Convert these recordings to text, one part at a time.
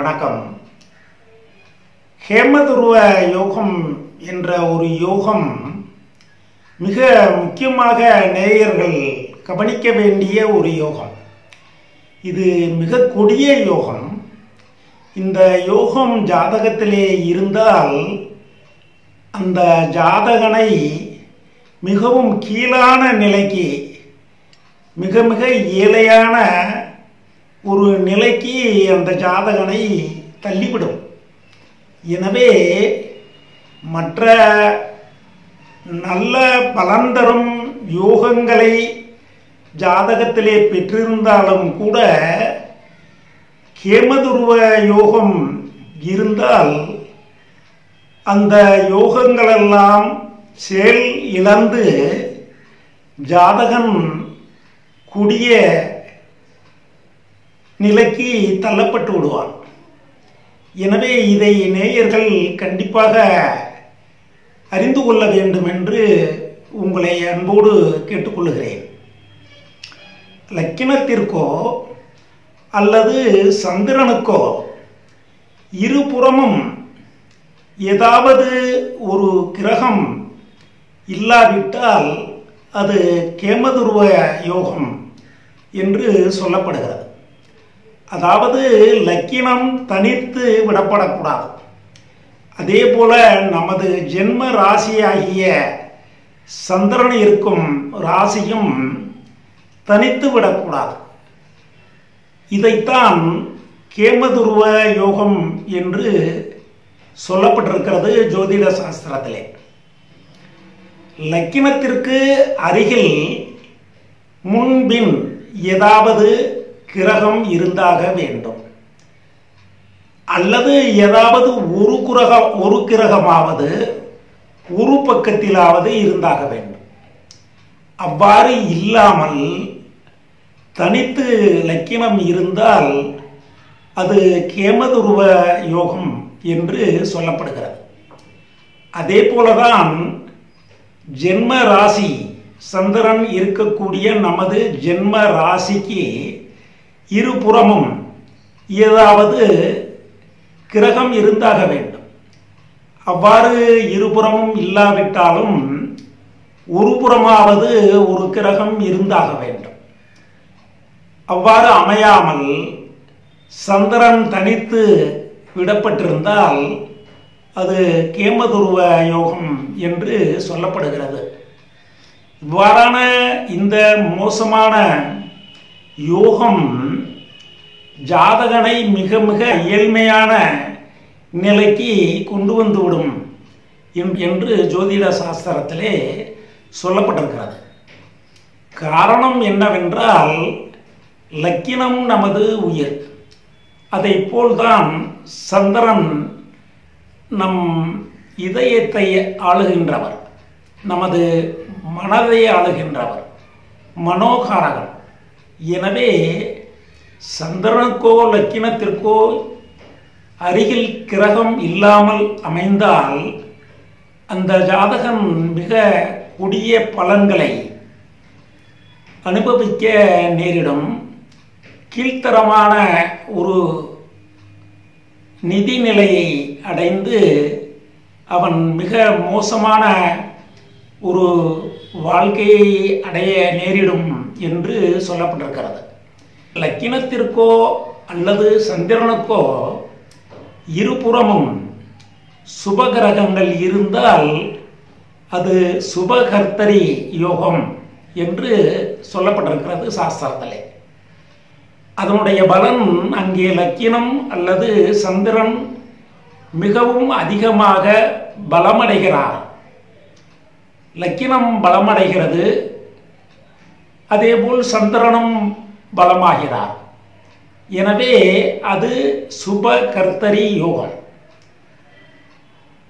வணக்கம். ஹேமதுருவ யோகம் என்ற ஒரு யோகம் மிக முக்கியமாக நேயர்கள் கவனிக்க வேண்டிய ஒரு யோகம். இது மிக கொடிய யோகம். இந்த யோகம் ஜாதகத்திலே இருந்தால் அந்த ஜாதகனை மிகவும் கீழான நிலைக்கு மிக மிக ஏழையான ஒரு நிலைக்கு அந்த ஜாதகனை தள்ளிவிடும். எனவே மற்ற நல்ல பலன் தரும் யோகங்களை ஜாதகத்திலே பெற்றிருந்தாலும் கூட கேமதுருவ யோகம் இருந்தால் அந்த யோகங்களெல்லாம் செயல் இழந்து ஜாதகன் கூடிய நிலைக்கு தள்ளப்பட்டு விடுவான். எனவே இதை நேயர்கள் கண்டிப்பாக அறிந்து கொள்ள வேண்டும் என்று உங்களை அன்போடு கேட்டுக்கொள்கிறேன். லக்கினத்திற்கோ அல்லது சந்திரனுக்கோ இருபுறமும் ஏதாவது ஒரு கிரகம் இல்லாவிட்டால் அது கேமதுருவ யோகம் என்று சொல்லப்படுகிறது. அதாவது லக்கினம் தனித்து விடப்படக்கூடாது. அதே போல நமது ஜென்ம ராசியாகிய சந்திரன் இருக்கும் ராசியும் தனித்து விடக்கூடாது. இதைத்தான் கேமதுருவ யோகம் என்று சொல்லப்பட்டிருக்கிறது ஜோதிட சாஸ்திரத்திலே. லக்கினத்திற்கு அருகில் முன்பின் ஏதாவது கிரகம் இருந்தாக வேண்டும். அல்லது ஏதாவது ஒரு கிரகம் ஒரு கிரகமாவது ஒரு பக்கத்திலாவது இருந்தாக வேண்டும். அவ்வாறு இல்லாமல் தனித்து லக்கினம் இருந்தால் அது கேமதுருவ யோகம் என்று சொல்லப்படுகிறது. அதே போலதான் ஜென்ம ராசி சந்திரன் இருக்கக்கூடிய நமது ஜென்ம ராசிக்கு இருபுறமும் ஏதாவது கிரகம் இருந்தாக வேண்டும். அவ்வாறு இருபுறமும் இல்லாவிட்டாலும் ஒரு புறமாவது ஒரு கிரகம் இருந்தாக வேண்டும். அவ்வாறு அமையாமல் சந்திரன் தனித்து விடப்பட்டிருந்தால் அது கேமதுருவ யோகம் என்று சொல்லப்படுகிறது. இவ்வாறான இந்த மோசமான யோகம் ஜாதகனை மிக மிக ஏழ்மையான நிலைக்கு கொண்டு வந்துவிடும் என்று ஜோதிட சாஸ்திரத்திலே சொல்லப்பட்டிருக்கிறது. காரணம் என்னவென்றால் லக்கினம் நமது உயிர். அதை போல்தான் சந்திரன் நம் இதயத்தை ஆளுகின்றவர். நமது மனதை ஆளுகின்றவர். மனோகாரகன். எனவே சந்திரனுக்கோ லக்கினத்திற்கோ அருகில் கிரகம் இல்லாமல் அமைந்தால் அந்த ஜாதகன் மிக கொடிய பலன்களை அனுபவிக்க நேரிடும். கீழ்த்தரமான ஒரு நிதி நிலையை அடைந்து அவன் மிக மோசமான ஒரு வாழ்க்கையை அடைய நேரிடும் என்று சொல்லப்பட்டிருக்கிறது. லக்கினத்திற்கோ அல்லது சந்திரனுக்கோ இருபுறமும் சுபகிரகங்கள் இருந்தால் அது சுபகர்த்தரி யோகம் என்று சொல்லப்பட்டிருக்கிறது சாஸ்திரத்திலே. அதனுடைய பலன் அங்கே லக்கினம் அல்லது சந்திரன் மிகவும் அதிகமாக பலமடைகிறார். லக்கினம் பலமடைகிறது. அதேபோல் சந்திரனும் பலமாகிறார். எனவே அது சுப கர்த்தரி யோகம்.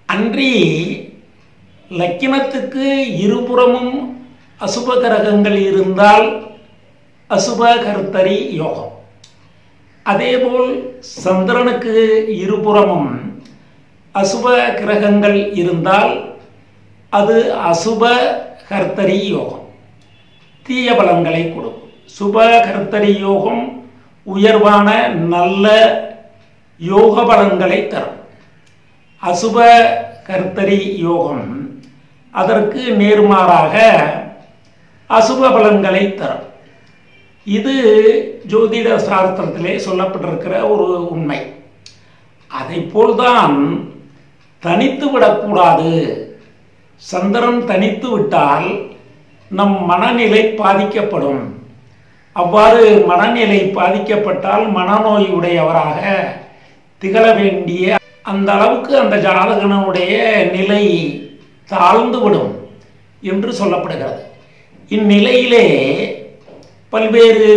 அன்றி லக்கினத்துக்கு இருபுறமும் அசுப கிரகங்கள் இருந்தால் அசுப கர்த்தரி யோகம். அதேபோல் சந்திரனுக்கு இருபுறமும் அசுப கிரகங்கள் இருந்தால் அது அசுப கர்த்தரி யோகம். தீய பலன்களை கொடுக்கும் சுப கர்த்தரி யோகம் உயர்வான நல்ல யோக பலன்களை தரும். அசுப கர்த்தரி யோகம் அதற்கு நேர்மாறாக அசுப பலன்களை தரும். இது ஜோதிட சாஸ்திரத்திலே சொல்லப்பட்டிருக்கிற ஒரு உண்மை. அதை போல்தான் தனித்து விடக்கூடாது சந்திரன் தனித்து விட்டால் நம் மனநிலை பாதிக்கப்படும். அவ்வாறு மனநிலை பாதிக்கப்பட்டால் மனநோய் உடையவராக திகழ வேண்டிய அந்த அளவுக்கு அந்த ஜாதகனுடைய நிலை தாழ்ந்துவிடும் என்று சொல்லப்படுகிறது. இந்நிலையிலே பல்வேறு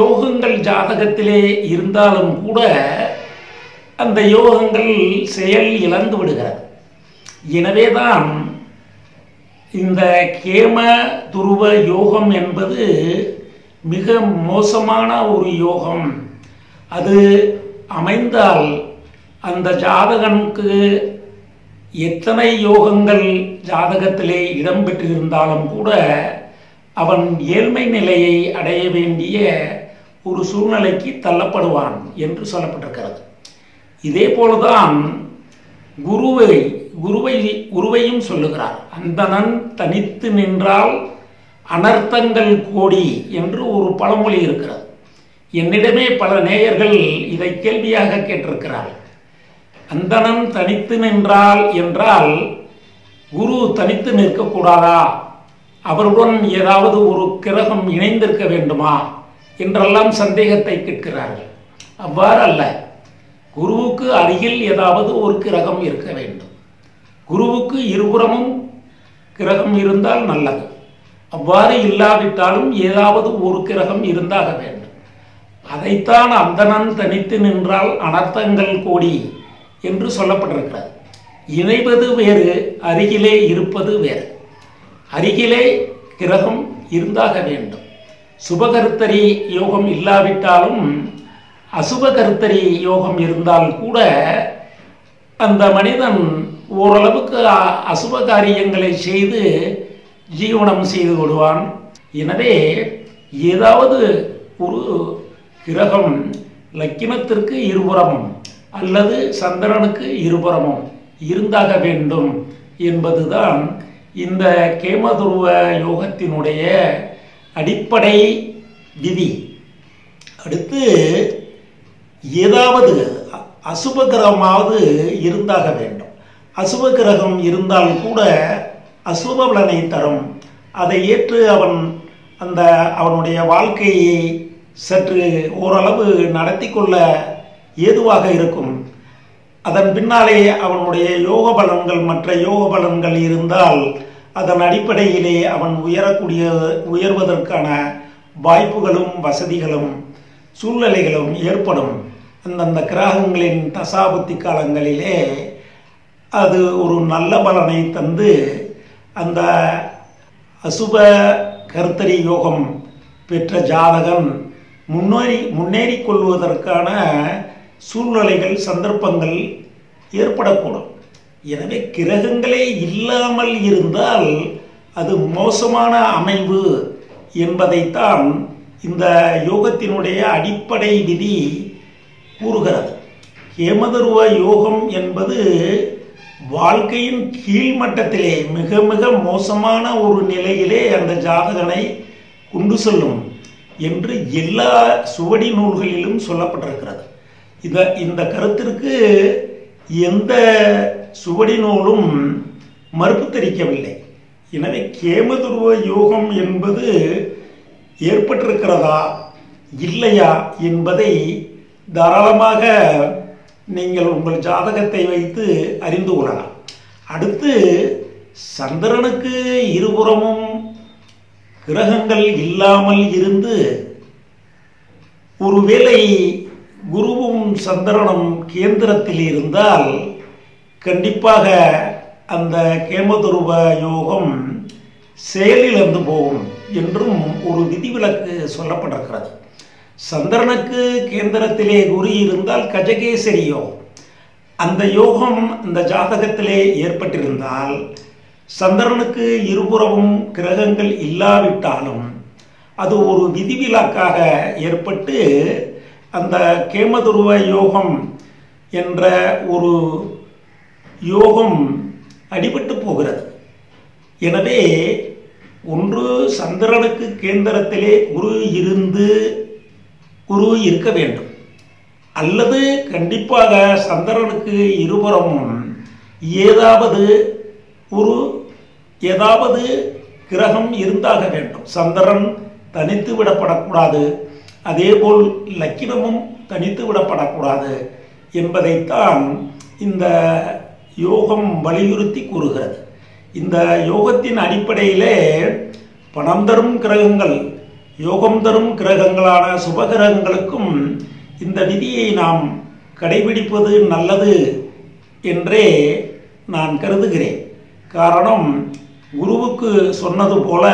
யோகங்கள் ஜாதகத்திலே இருந்தாலும் கூட அந்த யோகங்கள் செயல் இழந்து விடுகிறது. எனவேதான் இந்த கேம துருவ யோகம் என்பது மிக மோசமான ஒரு யோகம். அது அமைந்தால் அந்த ஜாதகனுக்கு எத்தனை யோகங்கள் ஜாதகத்திலே இடம்பெற்றிருந்தாலும் கூட அவன் ஏழ்மை நிலையை அடைய வேண்டிய ஒரு சூழ்நிலைக்கு தள்ளப்படுவான் என்று சொல்லப்பட்டிருக்கிறது. இதே போலதான் குருவை குருவை குருவையும் சொல்லுகிறார். அந்தணன் தனித்து நின்றால் அனர்த்தங்கள் கோடி என்று ஒரு பழமொழி இருக்கிறது. என்னிடமே பல நேயர்கள் இதை கேள்வியாக கேட்டிருக்கிறார்கள். அந்தணன் தனித்து நின்றால் என்றால் குரு தனித்து நிற்கக்கூடாதா? அவருடன் ஏதாவது ஒரு கிரகம் இணைந்திருக்க வேண்டுமா? என்றெல்லாம் சந்தேகத்தை கேட்கிறார்கள். அவ்வாறு அல்ல குருவுக்கு அருகில் ஏதாவது ஒரு கிரகம் இருக்க வேண்டும். குருவுக்கு இருபுறமும் கிரகம் இருந்தால் நல்லது. அவ்வாறு இல்லாவிட்டாலும் ஏதாவது ஒரு கிரகம் இருந்தாக வேண்டும். அதைத்தான் அந்தணன் தனித்து நின்றால் அனர்த்தங்கள் கோடி என்று சொல்லப்பட்டிருக்கிறது. இணைவது வேறு அருகிலே இருப்பது வேறு. அருகிலே கிரகம் இருந்தாக வேண்டும். சுபகர்த்தரி யோகம் இல்லாவிட்டாலும் அசுபகர்த்தரி யோகம் இருந்தால் கூட அந்த மனிதன் ஓரளவுக்கு அசுப காரியங்களை செய்து ஜீவனம் செய்து விடுவான் எனவே ஏதாவது ஒரு கிரகம் லக்கினத்திற்கு இருபுறமும் அல்லது சந்திரனுக்கு இருபுறமும் இருந்தாக வேண்டும் என்பதுதான் இந்த கேமதுருவ யோகத்தினுடைய அடிப்படை விதி. அடுத்து ஏதாவது அசுப கிரகமாவது இருந்தாக வேண்டும். அசுப கிரகம் இருந்தால் கூட அசுப பலனை தரும். அதை ஏற்று அவன் அந்த அவனுடைய வாழ்க்கையை சற்று ஓரளவு நடத்தி கொள்ள ஏதுவாக இருக்கும். அதன் பின்னாலே அவனுடைய யோக பலன்கள் மற்ற யோக பலன்கள் இருந்தால் அதன் அடிப்படையிலே அவன் உயரக்கூடிய உயர்வதற்கான வாய்ப்புகளும் வசதிகளும் சூழ்நிலைகளும் ஏற்படும். அந்தந்த கிரகங்களின் தசாபுத்தி காலங்களிலே அது ஒரு நல்ல பலனை தந்து அந்த அசுப கர்த்தரி யோகம் பெற்ற ஜாதகன் முன்னேறி முன்னேறி கொள்வதற்கான சூழ்நிலைகள் சந்தர்ப்பங்கள் ஏற்படக்கூடும். எனவே கிரகங்களே இல்லாமல் இருந்தால் அது மோசமான அமைவு என்பதைத்தான் இந்த யோகத்தினுடைய அடிப்படை விதி கூறுகிறது. ஹேமதருவ யோகம் என்பது வாழ்க்கையின் கீழ்மட்டத்திலே மிக மிக மோசமான ஒரு நிலையிலே அந்த ஜாதகனை கொண்டு செல்லும் என்று எல்லா சுவடி நூல்களிலும் சொல்லப்பட்டிருக்கிறது. இந்த இந்த கருத்திற்கு எந்த சுவடி நூலும் மறுப்பு தெரிவிக்கவில்லை. எனவே கேமதுருவ யோகம் என்பது ஏற்பட்டிருக்கிறதா இல்லையா என்பதை தாராளமாக நீங்கள் உங்கள் ஜாதகத்தை வைத்து அறிந்து கொள்ளலாம். அடுத்து சந்திரனுக்கு இருபுறமும் கிரகங்கள் இல்லாமல் இருந்து ஒருவேளை குருவும் சந்திரனும் கேந்திரத்தில் இருந்தால் கண்டிப்பாக அந்த கேமதுருவ யோகம் செயலிழந்து போகும் என்றும் ஒரு விதிவிலக்கு சொல்லப்பட்டிருக்கிறது. சந்திரனுக்கு கேந்திரத்திலே குரு இருந்தால் கஜகேசரி யோகம் அந்த யோகம் இந்த ஜாதகத்திலே ஏற்பட்டிருந்தால் சந்திரனுக்கு இருபுறமும் கிரகங்கள் இல்லாவிட்டாலும் அது ஒரு விதிவிலக்காக ஏற்பட்டு அந்த கேமதுருவ யோகம் என்ற ஒரு யோகம் அடிபட்டு போகிறது. எனவே ஒன்று சந்திரனுக்கு கேந்திரத்திலே குரு இருந்து குரு இருக்க வேண்டும். அல்லது கண்டிப்பாக சந்திரனுக்கு இருபுறமும் ஏதாவது ஒரு ஏதாவது கிரகம் இருந்தாக வேண்டும். சந்திரன் தனித்து விடப்படக்கூடாது. அதேபோல் லக்கினமும் தனித்து விடப்படக்கூடாது என்பதைத்தான் இந்த யோகம் வலியுறுத்தி கூறுகிறது. இந்த யோகத்தின் அடிப்படையிலே பணம் தரும் கிரகங்கள் யோகம் தரும் கிரகங்களான சுபகிரகங்களுக்கும் இந்த விதியை நாம் கடைபிடிப்பது நல்லது என்றே நான் கருதுகிறேன். காரணம் குருவுக்கு சொன்னது போல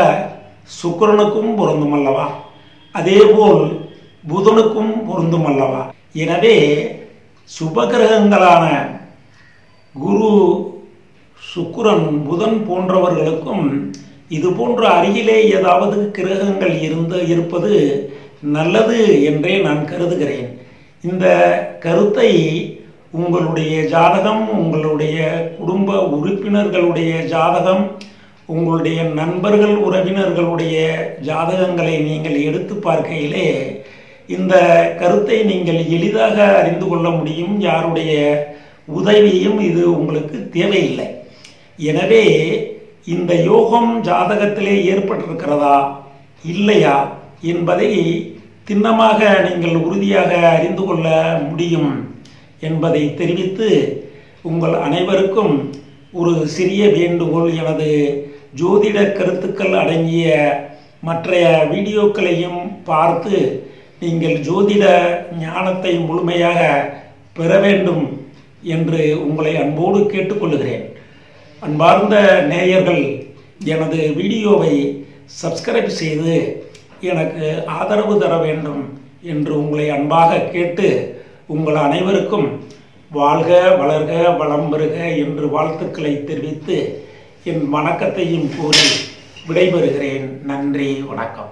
சுக்கரனுக்கும் பொருந்தும் அல்லவா? அதேபோல் புதனுக்கும் பொருந்தும் அல்லவா? எனவே சுபகிரகங்களான குரு சுக்கிரன் புதன் போன்றவர்களுக்கும் இது போன்ற அருகிலே ஏதாவது கிரகங்கள் இருந்து இருப்பது நல்லது என்றே நான் கருதுகிறேன். இந்த கருத்தை உங்களுடைய ஜாதகம் உங்களுடைய குடும்ப உறுப்பினர்களுடைய ஜாதகம் உங்களுடைய நண்பர்கள் உறவினர்களுடைய ஜாதகங்களை நீங்கள் எடுத்து பார்க்கையிலே இந்த கருத்தை நீங்கள் எளிதாக அறிந்து கொள்ள முடியும். யாருடைய உதவியும் இது உங்களுக்கு தேவையில்லை. எனவே இந்த யோகம் ஜாதகத்திலே ஏற்பட்டிருக்கிறதா இல்லையா என்பதை திண்ணமாக நீங்கள் உறுதியாக அறிந்து கொள்ள முடியும் என்பதை தெரிவித்து உங்கள் அனைவருக்கும் ஒரு சிறிய வேண்டுகோள் எனது ஜோதிட கருத்துக்கள் அடங்கிய மற்றைய வீடியோக்களையும் பார்த்து நீங்கள் ஜோதிட ஞானத்தை முழுமையாக பெற வேண்டும் என்று உங்களை அன்போடு கேட்டுக்கொள்கிறேன். அன்பார்ந்த நேயர்கள் எனது வீடியோவை சப்ஸ்கிரைப் செய்து எனக்கு ஆதரவு தர வேண்டும் என்று உங்களை அன்பாக கேட்டு உங்கள் அனைவருக்கும் வாழ்க வளர்க வளம் பெறுக என்று வாழ்த்துக்களை தெரிவித்து என் வணக்கத்தையும் கூறி விடைபெறுகிறேன். நன்றி வணக்கம்.